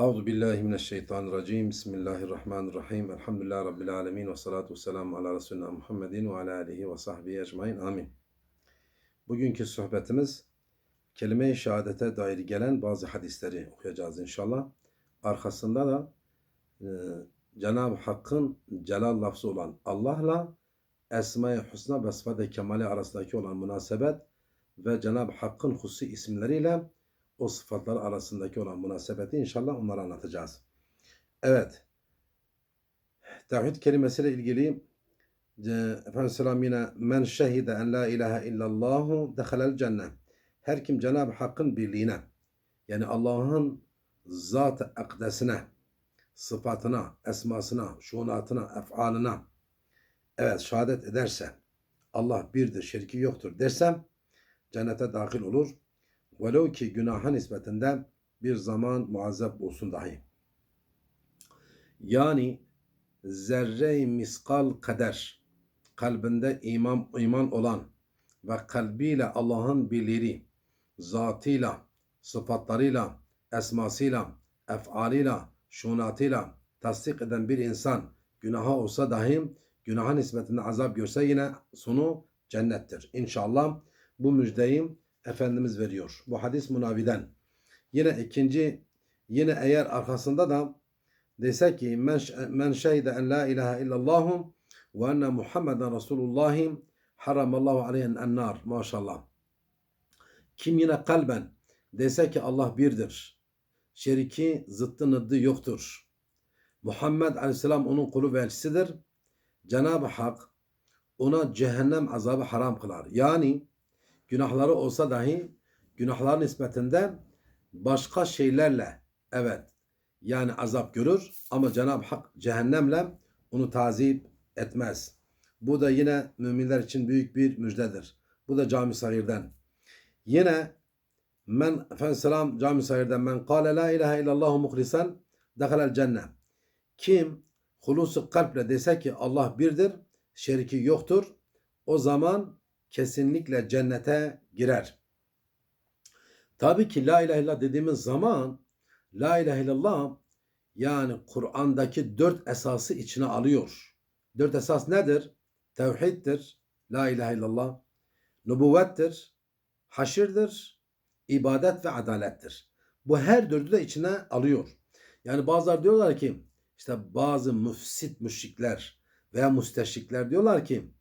Euzu billahi mineşşeytanirracim. Bismillahirrahmanirrahim. Elhamdülillahi rabbil alamin ve salatu vesselamu ala resulina Muhammedin ve ala alihi ve sahbihi ecmaîn. Amin. Bugünkü sohbetimiz kelime-i şehadete dair gelen bazı hadisleri okuyacağız inşallah. Arkasında da e, Cenab-ı Hakk'ın celal lafzı olan Allah'la Esma-i Hüsna ve Sıfat-ı Kemali arasındaki olan münasebet ve Cenab-ı Hakk'ın hususi isimleriyle o sıfatlar arasındaki olan münasebeti inşallah onları anlatacağız. Evet. Tevhid kelimesiyle ilgili e, Efendimiz Selam yine men şehide en la ilahe illallahu dehalel cennet. Her kim Cenab-ı Hakk'ın birliğine yani Allah'ın zat-ı akdesine, sıfatına, esmasına, şunatına, efalına evet şehadet ederse Allah birdir, şirki yoktur dersem cennete dahil olur. Velev ki günaha nispetinde bir zaman muazzep olsun dahi. Yani zerre miskal kader kalbinde iman, iman olan ve kalbiyle Allah'ın birliği, zatıyla, sıfatlarıyla, esmasıyla, efaliyle, şunatıyla tasdik eden bir insan günaha olsa dahi günaha nispetinde azap görse yine sonu cennettir. İnşallah bu müjdeyi Efendimiz veriyor. Bu hadis Munavi'den. Yine ikinci yine eğer arkasında da dese ki men, men şehide en la ilahe illallah ve enne Muhammeden Resulullah haramallahu aleyhen ennar. Maşallah. Kim yine kalben dese ki Allah birdir. Şeriki zıttı nıddı yoktur. Muhammed aleyhisselam onun kulu ve elçisidir. Cenab-ı Hak ona cehennem azabı haram kılar. Yani günahları olsa dahi günahlar nispetinde başka şeylerle evet yani azap görür ama Cenab-ı Hak cehennemle onu tazip etmez. Bu da yine müminler için büyük bir müjdedir. Bu da Cami Sahir'den. Yine men Efendimiz Selam Cami Sahir'den men kâle la ilahe illallah muhlisen dehalel cennet. Kim hulusu kalple dese ki Allah birdir, şeriki yoktur. O zaman kesinlikle cennete girer. Tabii ki la ilahe illallah dediğimiz zaman la ilahe illallah yani Kur'an'daki dört esası içine alıyor. Dört esas nedir? Tevhiddir, la ilahe illallah, nübüvvettir, haşirdir, ibadet ve adalettir. Bu her dördü de içine alıyor. Yani bazılar diyorlar ki işte bazı müfsit müşrikler veya müsteşrikler diyorlar ki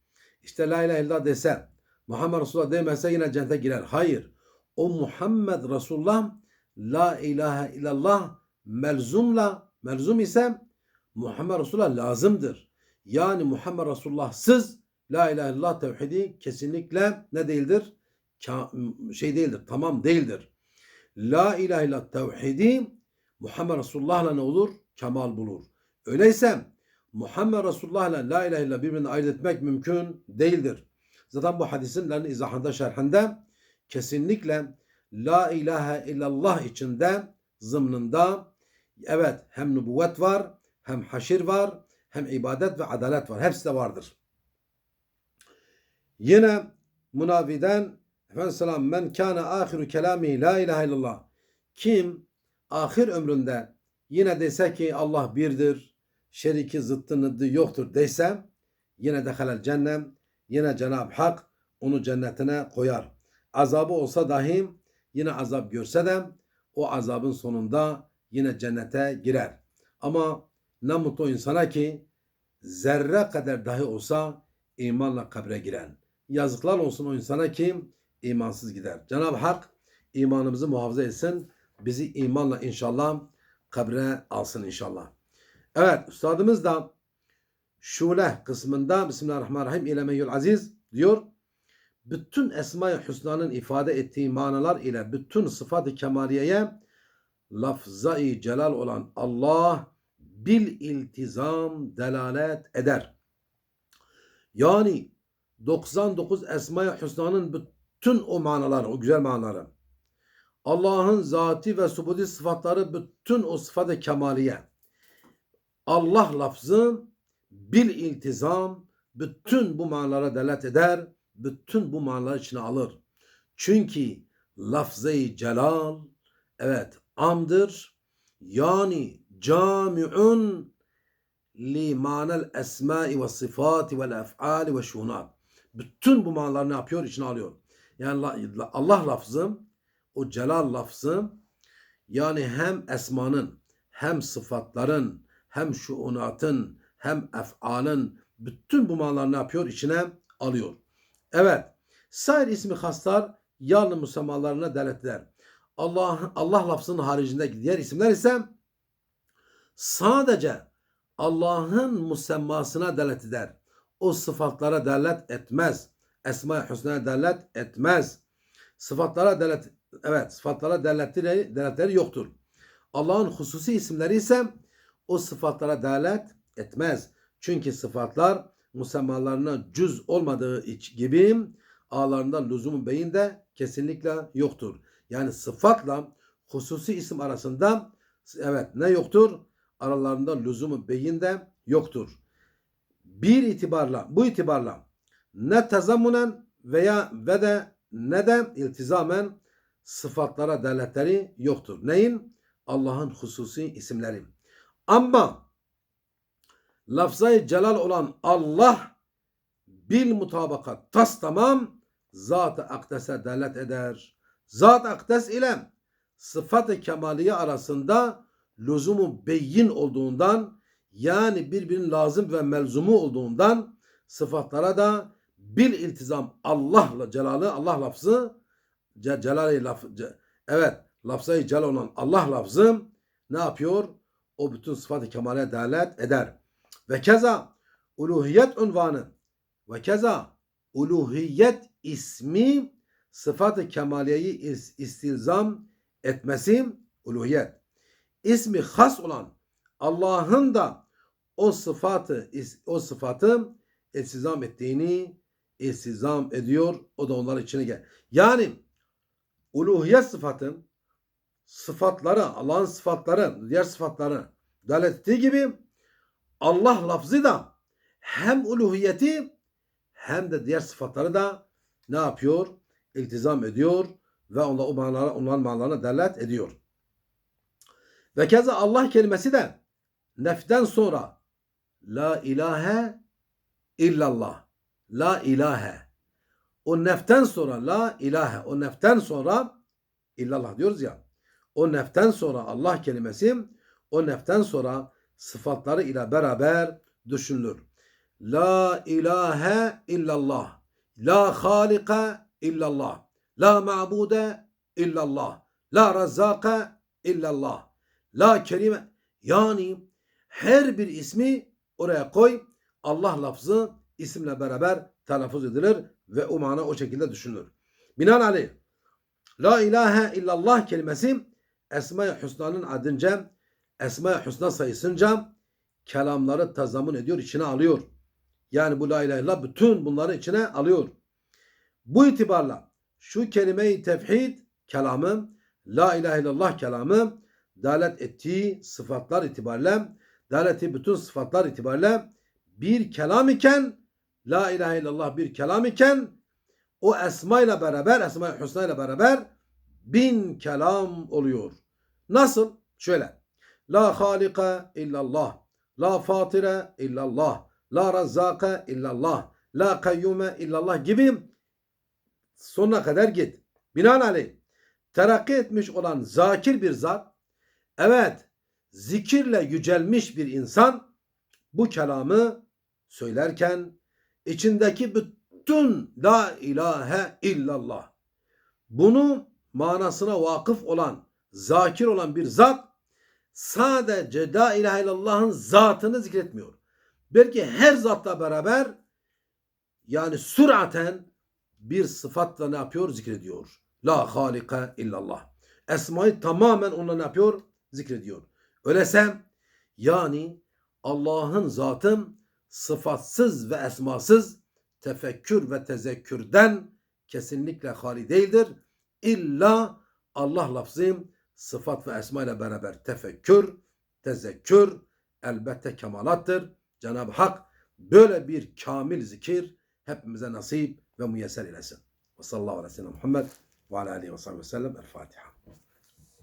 işte la ilahe illallah dese Muhammed Resulullah demese yine cennete girer. Hayır. O Muhammed Resulullah la ilahe illallah melzumla melzum ise Muhammed Resulullah lazımdır. Yani Muhammed Resulullah'sız la ilahe illallah tevhidi kesinlikle ne değildir? Şey değildir. Tamam değildir. La ilahe illallah tevhidi Muhammed Resulullah'la ne olur? Kemal bulur. Öyleyse Muhammed Resulullah'la la ilahe illallah birbirine ayırt etmek mümkün değildir. Zaten bu hadisin izahında şerhinde kesinlikle la ilahe illallah içinde zımnında evet hem nübüvvet var hem haşir var hem ibadet ve adalet var. Hepsi de vardır. Yine Munavi'den Efendimiz men kana ahiru kelami la ilahe illallah kim ahir ömründe yine dese ki Allah birdir, şeriki zıttı yoktur dese yine de halal cennem yine Cenab-ı Hak onu cennetine koyar. Azabı olsa dahi yine azap görse de o azabın sonunda yine cennete girer. Ama ne mutlu insana ki zerre kadar dahi olsa imanla kabre giren. Yazıklar olsun o insana ki imansız gider. Cenab-ı Hak imanımızı muhafaza etsin. Bizi imanla inşallah kabre alsın inşallah. Evet üstadımız da Şule kısmında Bismillahirrahmanirrahim İlemeyyül Aziz diyor. Bütün Esma-i Hüsna'nın ifade ettiği manalar ile bütün sıfat-ı kemaliyeye lafza-i celal olan Allah bil iltizam delalet eder. Yani 99 Esma-i Hüsna'nın bütün o manaları, o güzel manaları Allah'ın zati ve subudi sıfatları bütün o sıfat-ı kemaliye Allah lafzı bil iltizam bütün bu manalara delet eder, bütün bu manaları içine alır. Çünkü lafzayı celal evet amdır. Yani cami'un li manel esmai ve sıfati vel ef'ali ve şunat. Bütün bu manaları ne yapıyor? İçine alıyor. Yani la- la- Allah lafzı, o celal lafzı yani hem esmanın, hem sıfatların, hem şuunatın, hem ef'alın bütün bu manaları ne yapıyor? İçine alıyor. Evet. Sair ismi haslar yarlı musammalarına delalet eder. Allah, Allah lafzının haricindeki diğer isimler ise sadece Allah'ın musemmasına delalet eder. O sıfatlara delalet etmez. Esma-i Hüsna'ya delalet etmez. Sıfatlara delalet evet sıfatlara delaletleri, delaletleri yoktur. Allah'ın hususi isimleri ise o sıfatlara delalet etmez. Çünkü sıfatlar musemmalarına cüz olmadığı gibi ağlarında lüzumu beyin de kesinlikle yoktur. Yani sıfatla hususi isim arasında evet ne yoktur? Aralarında lüzumu beyin de yoktur. Bir itibarla bu itibarla ne tezammunen veya ve de ne de iltizamen sıfatlara delaletleri yoktur. Neyin? Allah'ın hususi isimleri. Ama lafzayı celal olan Allah bil mutabakat tas tamam zat-ı akdese delalet eder. Zat-ı akdes ile sıfat-ı kemaliye arasında lüzumu beyin olduğundan yani birbirinin lazım ve melzumu olduğundan sıfatlara da bil iltizam Allah'la celalı Allah lafzı ce, celali laf, ce- evet lafzayı celal olan Allah lafzı ne yapıyor? O bütün sıfat-ı kemale delalet eder. Ve keza uluhiyet unvanı ve keza uluhiyet ismi sıfat-ı kemaliyeyi is- istilzam etmesi uluhiyet. İsmi has olan Allah'ın da o sıfatı o sıfatı iltizam ettiğini iltizam ediyor. O da onların içine gel. Yani uluhiyet sıfatı sıfatları, Allah'ın sıfatları, diğer sıfatları delalet ettiği gibi Allah lafzı da hem uluhiyeti hem de diğer sıfatları da ne yapıyor? İltizam ediyor ve onlar o manalara, onların manalarına delalet ediyor. Ve keza Allah kelimesi de neften sonra la ilahe illallah. La ilahe. O neften sonra la ilahe. O neften sonra illallah diyoruz ya. O neften sonra Allah kelimesi o neften sonra sıfatları ile beraber düşünülür. La ilahe illallah. La halika illallah. La ma'bude illallah. La razzake illallah. La kelime yani her bir ismi oraya koy. Allah lafzı isimle beraber telaffuz edilir ve o mana o şekilde düşünülür. Binaenaleyh La ilahe illallah kelimesi Esma-i Hüsna'nın adınca Esma-i Hüsna sayısınca kelamları tazamun ediyor, içine alıyor. Yani bu la ilahe illallah bütün bunları içine alıyor. Bu itibarla şu kelime-i tevhid kelamı, la ilahe illallah kelamı dalet ettiği sıfatlar itibariyle, dalet ettiği bütün sıfatlar itibariyle bir kelam iken, la ilahe illallah bir kelam iken, o esma ile beraber, esma-i hüsna ile beraber bin kelam oluyor. Nasıl? Şöyle. La halika illallah. La fatire illallah. La razzaka illallah. La kayyume illallah gibi sonuna kadar git. Binaenaleyh terakki etmiş olan zakir bir zat evet zikirle yücelmiş bir insan bu kelamı söylerken içindeki bütün la ilahe illallah bunu manasına vakıf olan zakir olan bir zat sadece la ilahe illallah'ın zatını zikretmiyor. Belki her zatla beraber yani süraten bir sıfatla ne yapıyor? Zikrediyor. La halika illallah. Esmayı tamamen onunla ne yapıyor? Zikrediyor. Öylesem yani Allah'ın zatı sıfatsız ve esmasız tefekkür ve tezekkürden kesinlikle hali değildir. İlla Allah lafzı sıfat ve esma ile beraber tefekkür, tezekkür elbette kemalattır. Cenab-ı Hak böyle bir kamil zikir hepimize nasip ve müyesser eylesin. Ve sallallahu aleyhi ve sellem Muhammed ve aleyhi ve sellem. El Fatiha.